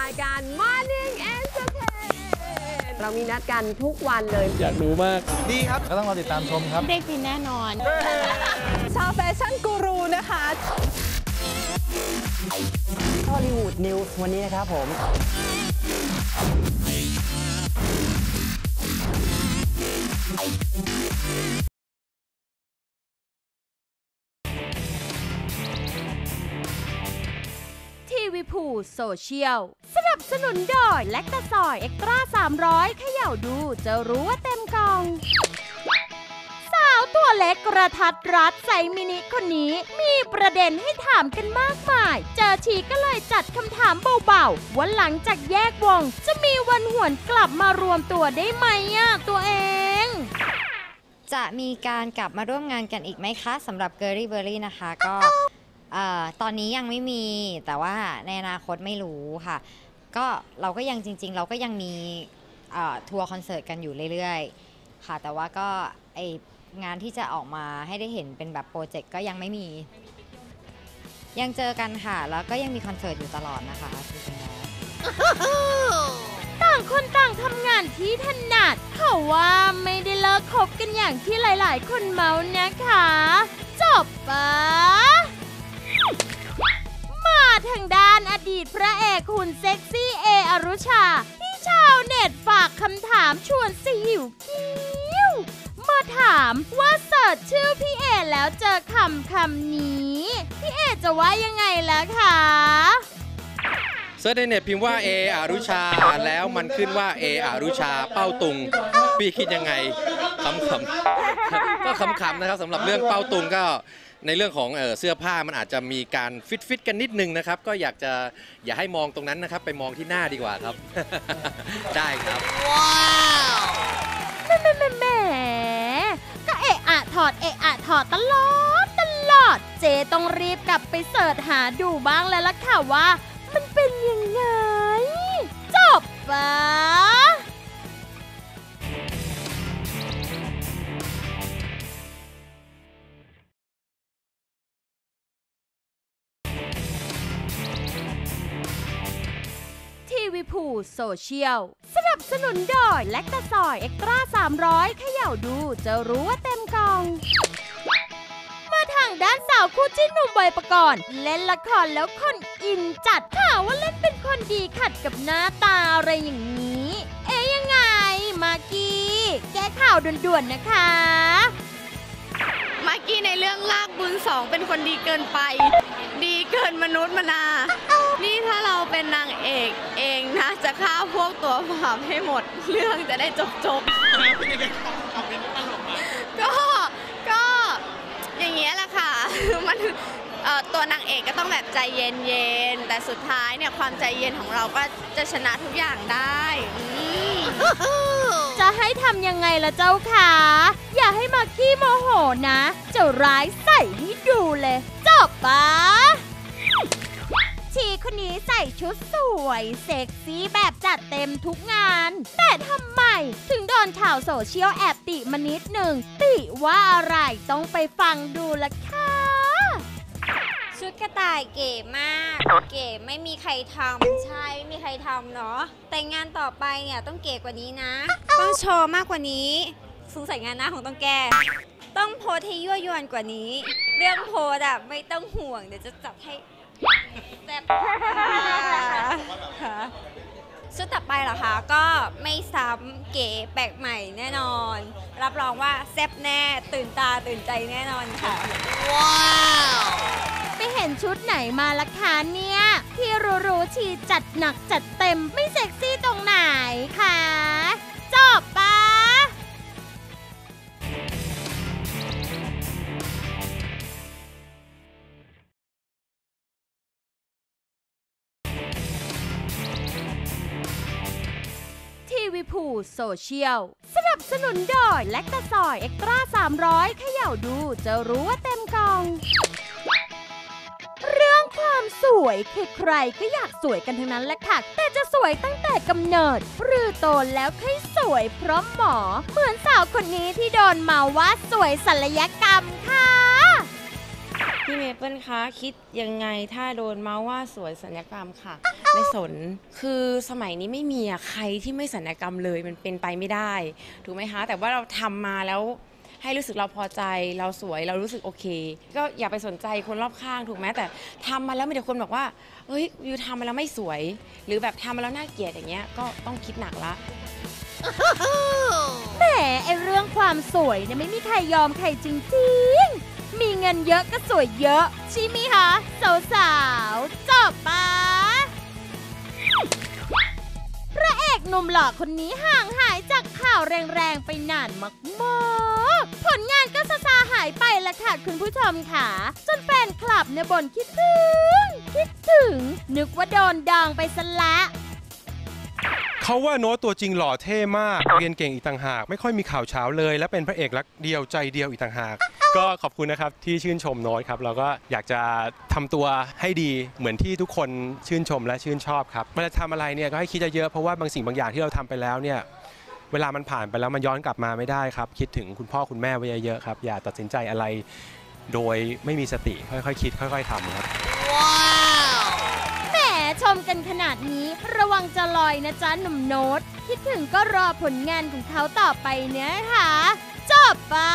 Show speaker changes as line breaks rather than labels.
รายการ Morning Entertain เรามีนัดกันทุกวันเลย
อยากรู้มาก
ดีครับ
ก็ต้องรอติดตามชมครับ
ได้กินแน่นอน
ชาวแฟชั่นกูรูนะคะ
ฮอลลีวูดนิวส์วันนี้นะครับผม
ทูโซเชียลสนับสนุนโดยแลคตาซอยเอ็กตร้า300เขย่าดูจะรู้ว่าเต็มกล่อง สาวตัวเล็กกระทัดรัดใสมินิคนนี้ มีประเด็นให้ถามกันมากมาย เจอชีก็เลยจัดคำถามเบาๆว่าหลังจากแยกวง จะมีวันหวนกลับมารวมตัวได้ไหมอะตัวเอง
จะมีการกลับมาร่วมงานกันอีกไหมคะสำหรับเกอรี่เบอร์รี่นะคะ ก็ เอ่อตอนนี้ยังไม่มีแต่ว่าในอนาคตไม่รู้ค่ะ ก็เราก็ยังจริง ๆ เราก็ยังมีเอ่อทัวร์คอนเสิร์ตกันอยู่เรื่อยๆ ค่ะ แต่ว่าก็ไองานที่จะออกมาให้ได้เห็นเป็นแบบโปรเจกต์ก็ยังไม่มี ยังเจอกันค่ะ แล้วก็ยังมีคอนเสิร์ตอยู่ตลอดนะคะจริงๆแล้ว
ต่างคนต่างทำงานที่ถนัดเขาว่าไม่ได้เลิกคบกันอย่างที่หลายๆ คนเมาส์นะคะ จบปะ มาทางด้านอดีตพระเอกหุ่นเซ็กซี่เออรุชา ที่ชาวเน็ตฝากคำถามชวนสยิวกิ้ว มาถามว่าเสิร์ชชื่อพี่เอแล้วเจอคำคำนี้ พี่เอจะว่ายังไงล่ะคะ
เซิร์ชในเน็ตพิมพ์ว่าเออารุชาแล้วมันขึ้นว่าเออารุชาเป้าตุง พี่คิดยังไงขำๆก็ขำๆนะครับสำหรับเรื่องเป้าตุงก็ ในเรื่องของเออเสื้อผ้ามันอาจจะมีการฟิตฟิตกันนิดนึงนะครับ ก็อยากจะอย่าให้มองตรงนั้นนะครับ ไปมองที่หน้าดีกว่าครับ ได้ครับ
แหม่แหม่แหม่แหม่ก็เอะอะถอดเอะอะถอดตลอดตลอด เจต้องรีบกลับไปเสิร์ชหาดูบ้างแล้วล่ะค่ะว่า มันเป็นยังไง จบป วีพูโซเชียล สนับสนุนโดยแลคตาซอยเอ็กตร้า300เขย่าดูจะรู้ว่าเต็มกล่อง มาทางด้านสาวคู่จิ้นหนุ่มบอยปกรณ์เล่นละครแล้วคนอินจัดข่าวว่าเล่นเป็นคนดีขัดกับหน้าตาอะไรอย่างนี้ เอ๊ยยังไง มากกี้ แก้ข่าวด่วนๆนะคะ
มากกี้ในเรื่องลากบุญสองเป็นคนดีเกินไป ดีเกินมนุษย์มนา นี่ถ้าเราเป็นนางเอกเอง นะ จะฆ่าพวกตัวผามให้หมด เรื่องจะได้จบจบๆก็ก็อย่างเงี้ยแหละค่ะ มันเอ่อตัวนางเอกก็ต้องแบบใจเย็นๆแต่สุดท้ายเนี่ยความใจเย็นของเราก็จะชนะทุกอย่างได้อืม
จะให้ทำยังไงล่ะเจ้าคะอย่าให้มากกี้โมโหนะ จะร้ายใส่ให้ดู ชุดสวยเซ็กซี่แบบจัดเต็มทุกงาน แต่ทำไม ถึงโดนข่าวโซเชียลแอบติมานิดหนึ่ง ติว่าอะไรต้องไปฟังดูละค่ะ
ชุดกระต่ายเก๋มาก เก๋ไม่มีใครทำใช่ไม่มีใครทำเนาะแต่งานต่อไปเนี่ยต้องเก๋กว่านี้นะ ต้องโชว์มากกว่านี้สงสัยงานหน้าของต้องแก้ต้องโพสให้ยั่วยวนกว่านี้ เรื่องโพสอะไม่ต้องห่วงเดี๋ยวจะจัดให้ แซ่บค่ะชุดต่อไปเหรอคะก็ไม่ซ้ำเก๋แปลกใหม่แน่นอน รับรองว่าแซ่บแน่ตื่นตาตื่นใจแน่นอนค่ะ ว้าว
ไปเห็นชุดไหนมาละคะเนี่ย ที่รู้ๆชีจัดหนักจัดเต็มไม่เซ็กซี่ตรงไหนคะ วีพูโซเชียล สนับสนุนโดยแลคตาซอยเอ็กตร้า300เขย่าดูจะรู้ว่าเต็มกล่อง เรื่องความสวยใครก็อยากสวยกันทั้งนั้นแหละค่ะ แต่จะสวยตั้งแต่กำเนิด หรือโตแล้วค่อยสวยเพราะหมอ เหมือนสาวคนนี้ที่โดนมาว่าสวยศัลยกรรมค่ะ
พี่เมเปิลคะคิดยังไงถ้าโดนมาว่าสวยสัญญกรรมค่ะ
ไม่สน คือสมัยนี้ไม่มีอะใครที่ไม่สัญญกรรมเลยมันเป็นไปไม่ได้ ถูกไหมคะ แต่ว่าเราทำมาแล้วให้รู้สึกเราพอใจเราสวยเรารู้สึกโอเค ก็อย่าไปสนใจคนรอบข้างถูกไหมแต่ทำมาแล้วมีแต่คนบอกว่าเฮ้ยอยู่ทำมาแล้วไม่สวย หรือแบบทำมาแล้วน่าเกลียดอย่างเงี้ยก็ต้องคิดหนักละ
แหมไอเรื่องความสวยเนี่ยไม่มีใครยอมใครจริงๆ มีเงินเยอะก็สวยเยอะใช่ไหมคะสาวๆจบปะ หนุ่มหล่อคนนี้ห่างหายจากข่าวแรงๆไปนานมากๆ ผลงานก็ซาซาหายไปละค่ะคุณผู้ชมค่ะ จนแฟนคลับเนี่ยบ่นคิดถึง คิดถึง นึกว่าโดนดองไปซะละ
เขาว่าโน้ตตัวจริงหล่อเท่มาก เรียนเก่งอีกต่างหาก ไม่ค่อยมีข่าวเช้าเลย และเป็นพระเอกรักเดียวใจเดียวอีกต่างหาก ก็ขอบคุณนะครับที่ชื่นชมโน้ตครับเราก็อยากจะทำตัวให้ดีเหมือนที่ทุกคนชื่นชมและชื่นชอบครับเวลาทำอะไรเนี่ยก็ให้คิดเยอะๆเพราะว่าบางสิ่งบางอย่างที่เราทำไปแล้วเนี่ยเวลามันผ่านไปแล้วมันย้อนกลับมาไม่ได้ครับ คิดถึงคุณพ่อคุณแม่ไว้เยอะๆครับ อย่าตัดสินใจอะไร โดยไม่มีสติค่อยๆคิด ค่อย ๆทำครับ ว้าว
แหมชมกันขนาดนี้ระวังจะลอยนะจ๊ะหนุ่มโน้ต คิดถึงก็รอผลงานของเขาต่อไปเนี้ยค่ะจบปะ